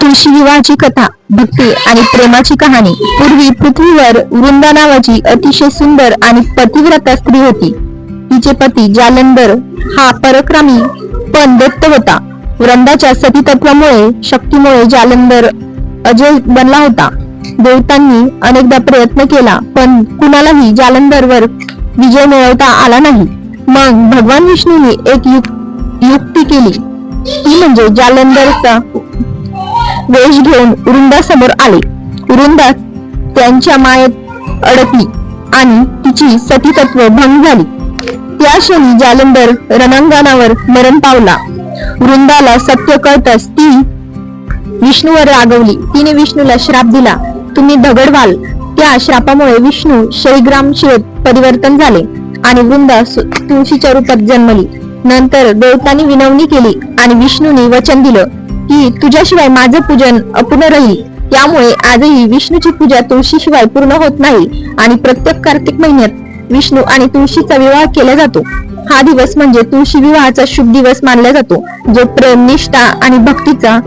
तुळशी विवाहाची कथा भक्ती आणि प्रेमाची कहाणी. पूर्वी पृथ्वीवर वृंदा नावाची अतिशय सुंदर आणि पतिव्रता स्त्री होती. तिचे पती जालंधर हा पराक्रमी पण दत्त होता. वृंदाच्या सतीतत्वामुळे शक्तीमुळे जालंधर अजय बनला होता. देवतांनी अनेकदा प्रयत्न केला पण कुणालाही जालंधरवर विजय मिळवता आला नाही. मग भगवान विष्णूने एक युक्ती केली. ती म्हणजे जालंधरचा वेश घेऊन वृंदासमोर आले. वृंदा त्यांच्या मायेत अडकली आणि तिची सतीतत्व भंग झाली. त्या क्षणी जालंधर रणांगणावर मरण पावला. वृंदाला सत्य कळताच ती विष्णूवर रागवली. तिने विष्णूला श्राप दिला. तुम्ही दगड व्हाल त्या श्रापामुळे विष्णू शैग्राम शिवत परिवर्तन झाले आणि वृंदा तुळशीच्या रूपात जन्मली. नंतर देवतांनी विनवणी केली आणि विष्णूने वचन दिलं. की तुझ्याशिवाय माझं पूजन अपूर्ण राहील. त्यामुळे आजही विष्णूची पूजा तुळशीशिवाय पूर्ण होत नाही आणि प्रत्येक कार्तिक महिन्यात विष्णू आणि तुळशीचा विवाह केला जातो. हा दिवस म्हणजे तुळशी विवाहाचा शुभ दिवस मानला जातो जो प्रेम निष्ठा आणि भक्तीचा